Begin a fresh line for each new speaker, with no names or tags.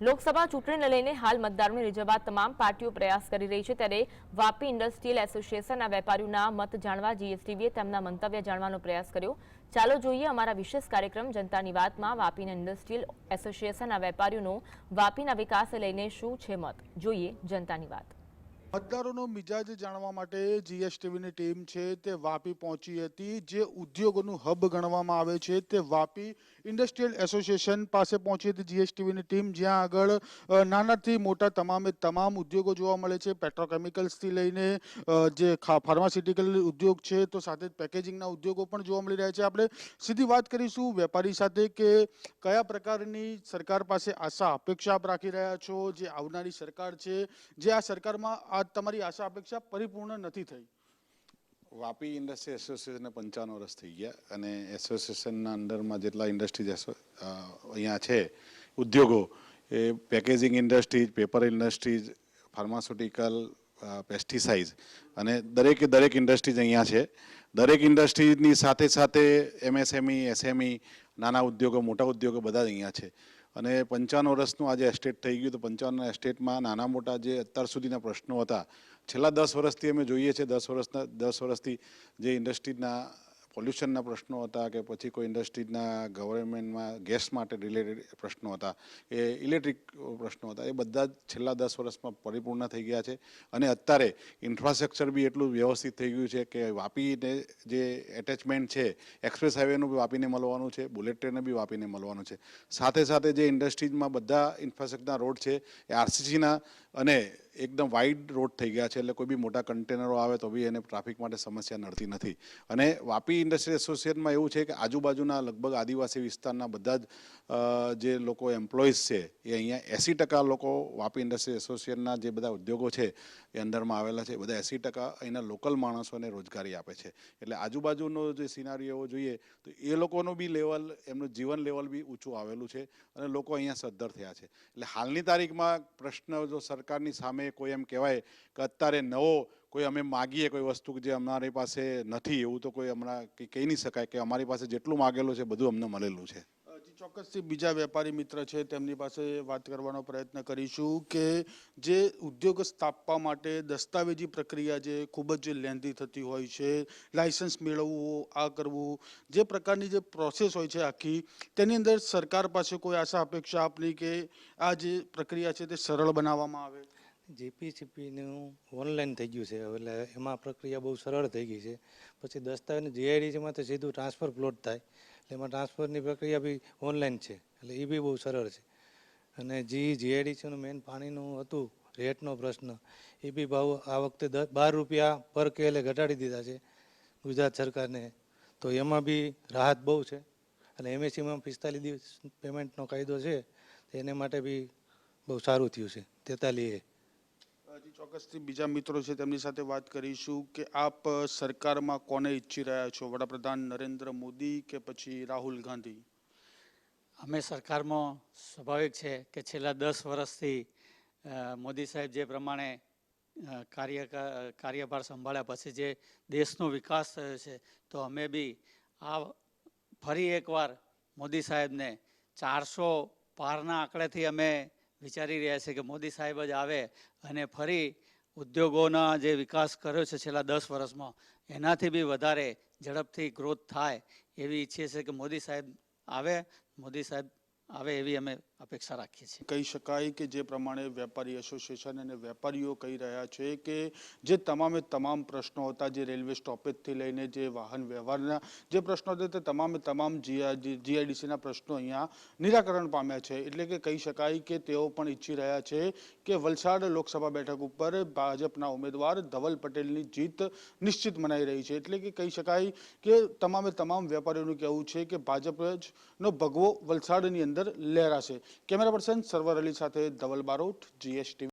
લોકસભા ચૂંટણીને લઈને હાલ મતદારોને રીઝવવા તમામ પાર્ટીઓ પ્રયાસ કરી રહી છે. ત્યારે વાપી ઇન્ડસ્ટ્રીયલ એસોસિએશનના વેપારીઓના મત જાણવા જીએસટીવીએ તેમના મંતવ્ય જાણવાનો પ્રયાસ કર્યો. ચાલો જોઈએ અમારા વિશેષ કાર્યક્રમ જનતાની વાતમાં વાપીના ઇન્ડસ્ટ્રીયલ એસોસિએશનના વેપારીઓનો વાપીના વિકાસને લઈને શું છે મત? જોઈએ જનતાની વાત.
મતદારોનો મિજાજ જાણવા માટે જીએસટીવીની ટીમ છે તે વાપી પહોંચી હતી. જે ઉદ્યોગોનું હબ ગણવામાં આવે છે તે વાપી ઇન્ડસ્ટ્રીયલ એસોસિએશન પાસે પહોંચી હતી જીએસટીવીની ટીમ. જ્યાં આગળ નાનાથી મોટા તમામે તમામ ઉદ્યોગો જોવા મળે છે. પેટ્રોકેમિકલ્સથી લઈને જે ફાર્માસ્યુટિકલ ઉદ્યોગ છે તો સાથે જ પેકેજિંગના ઉદ્યોગો પણ જોવા મળી રહ્યા છે. આપણે સીધી વાત કરીશું વેપારી સાથે કે કયા પ્રકારની સરકાર પાસે આશા, અપેક્ષા આપ રાખી રહ્યા છો? જે આવનારી સરકાર છે, જે આ સરકારમાં આ તમારી આશા અપેક્ષા પરિપૂર્ણ નથી થઈ.
વાપી ઇન્ડસ્ટ્રી એસોસિએશનને પંચાવન વર્ષ થઈ ગયા અને એસોસિએશનના અંડરમાં જેટલા ઇન્ડસ્ટ્રીઝ અહીંયા છે, ઉદ્યોગો, એ packaging industries paper industries pharmaceutical pesticide અને દરેકે દરેક ઇન્ડસ્ટ્રીઝ અહીંયા છે. દરેક ઇન્ડસ્ટ્રીઝની સાથે સાથે એમએસએમઈ, એસએમઈ, નાના ઉદ્યોગો, મોટા ઉદ્યોગો બધા જ અહીંયા છે. અને પંચાવન વર્ષનું આજે એસ્ટેટ થઈ ગયું, તો પંચાવન એસ્ટેટમાં નાના મોટા જે અત્યાર સુધીના પ્રશ્નો હતા, છેલ્લા દસ વર્ષથી અમે જોઈએ છે, દસ વર્ષના, દસ વર્ષથી જે ઇન્ડસ્ટ્રીના પોલ્યુશનના પ્રશ્નો હતા કે પછી કોઈ ઇન્ડસ્ટ્રીના ગવર્મેન્ટમાં ગેસ માટે રિલેટેડ પ્રશ્નો હતા, એ ઇલેક્ટ્રિક પ્રશ્નો હતા, એ બધા જ છેલ્લા દસ વર્ષમાં પરિપૂર્ણ થઈ ગયા છે. અને અત્યારે ઇન્ફ્રાસ્ટ્રક્ચર બી એટલું વ્યવસ્થિત થઈ ગયું છે કે વાપીને જે એટેચમેન્ટ છે, એક્સપ્રેસ હાઈવેનું બી વાપીને મળવાનું છે, બુલેટ ટ્રેનને બી વાપીને મળવાનું છે. સાથે સાથે જે ઇન્ડસ્ટ્રીઝમાં બધા ઇન્ફ્રાસ્ટ્રક્ચરના રોડ છે, એ આરસીસીના અને એકદમ વાઇડ રોડ થઈ ગયા છે, એટલે કોઈ બી મોટા કન્ટેનરો આવે તો બી એને ટ્રાફિક માટે સમસ્યા નડતી નથી. અને વાપી ઇન્ડસ્ટ્રી એસોસિએશનમાં એવું છે કે આજુબાજુના લગભગ આદિવાસી વિસ્તારના બધા જ જે લોકો એમ્પ્લોઈઝ છે, એ અહીંયા એંસી ટકા લોકો વાપી ઇન્ડસ્ટ્રી એસોસિએશનના જે બધા ઉદ્યોગો છે, એ અંદરમાં આવેલા છે બધા એંસી ટકા અહીંના લોકલ માણસોને રોજગારી આપે છે. એટલે આજુબાજુનો જે સિનારીઓ જોઈએ, તો એ લોકોનું બી લેવલ એમનું જીવન લેવલ બી ઊંચું આવેલું છે અને લોકો અહીંયા સદ્ધર થયા છે. એટલે હાલની તારીખમાં પ્રશ્ન જો સરકારની સામે કોઈ એમ કહેવાય કે અત્યારે નવો કોઈ અમે માગીએ કોઈ વસ્તુ જે અમારી પાસે નથી, એવું તો કોઈ હમણાં કહી નહીં શકાય કે અમારી પાસે જેટલું માગેલું છે બધું અમને મળેલું છે.
ચોક્કસથી બીજા વેપારી મિત્ર છે, તેમની પાસે વાત કરવાનો પ્રયત્ન કરીશું કે જે ઉદ્યોગ સ્થાપવા માટે દસ્તાવેજી પ્રક્રિયા જે ખૂબ જ લેન્ધી થતી હોય છે, લાયસન્સ મેળવવું, આ કરવું, જે પ્રકારની જે પ્રોસેસ હોય છે આખી, તેની અંદર સરકાર પાસે કોઈ આશા, અપેક્ષા આપની કે આ જે પ્રક્રિયા છે તે સરળ બનાવવામાં આવે?
જીપીસીપીનું ઓનલાઈન થઈ ગયું છે. એટલે એમાં પ્રક્રિયા બહુ સરળ થઈ ગઈ છે. પછી દસ્તાવેજ જીઆઈડીસીમાં તો સીધું ટ્રાન્સફર પ્લોટ થાય. એટલે એમાં ટ્રાન્સફરની પ્રક્રિયા બી ઓનલાઈન છે. એટલે એ બી બહુ સરળ છે. અને જી જીઆઈડીસીનું મેઇન પાણીનું હતું રેટનો પ્રશ્ન. એ બી ભાવ આ વખતે દસ બાર રૂપિયા પર કેલે ઘટાડી દીધા છે ગુજરાત સરકારને. તો એમાં બી રાહત બહુ છે. અને એમએસસીમાં પિસ્તાલીસ દિવસ પેમેન્ટનો કાયદો છે. એને માટે બી બહુ સારું થયું છે. તેતાલીએ
ચોક્કસથી બીજા મિત્રો છે તેમની સાથે વાત કરીશું કે આપ સરકારમાં કોને ઈચ્છી રહ્યા છો? વડાપ્રધાન નરેન્દ્ર મોદી કે પછી રાહુલ ગાંધી?
અમે સરકારમાં સ્વાભાવિક છે કે છેલ્લા દસ વર્ષથી મોદી સાહેબ જે પ્રમાણે કાર્ય કાર્યભાર સંભાળ્યા પછી જે દેશનો વિકાસ થયો છે, તો અમે બી આ ફરી એકવાર મોદી સાહેબને ચારસો પારના આંકડેથી અમે વિચારી રહ્યા છે કે મોદી સાહેબ જ આવે અને ફરી ઉદ્યોગોના જે વિકાસ કર્યો છે છેલ્લા દસ વર્ષમાં, એનાથી બી વધારે ઝડપથી ગ્રોથ થાય એવી ઈચ્છીએ છે કે મોદી સાહેબ આવે, મોદી સાહેબ આવે એવી અમે અપેક્ષા રાખીએ છીએ.
કહી શકાય કે જે પ્રમાણે વેપારી એસોસિએશન અને વેપારીઓ કહી રહ્યા છે કે જે તમામે તમામ પ્રશ્નો હતા જે રેલવે સ્ટોપેજથી લઈને જે વાહન વ્યવહારના જે પ્રશ્નો હતા તે તમામે તમામ જીઆઈડીસીના પ્રશ્નો અહીંયા નિરાકરણ પામ્યા છે. એટલે કે કહી શકાય કે તેઓ પણ ઈચ્છી રહ્યા છે કે વલસાડ લોકસભા બેઠક ઉપર ભાજપના ઉમેદવાર ધવલ પટેલની જીત નિશ્ચિત મનાઈ રહી છે. એટલે કે કહી શકાય કે તમામે તમામ વેપારીઓનું કહેવું છે કે ભાજપ જ નો ભગવો વલસાડની અંદર લહેરાશે કેમેરા પર્સન સરવર અલી સાથે ધવલ બારોટ જીએસટી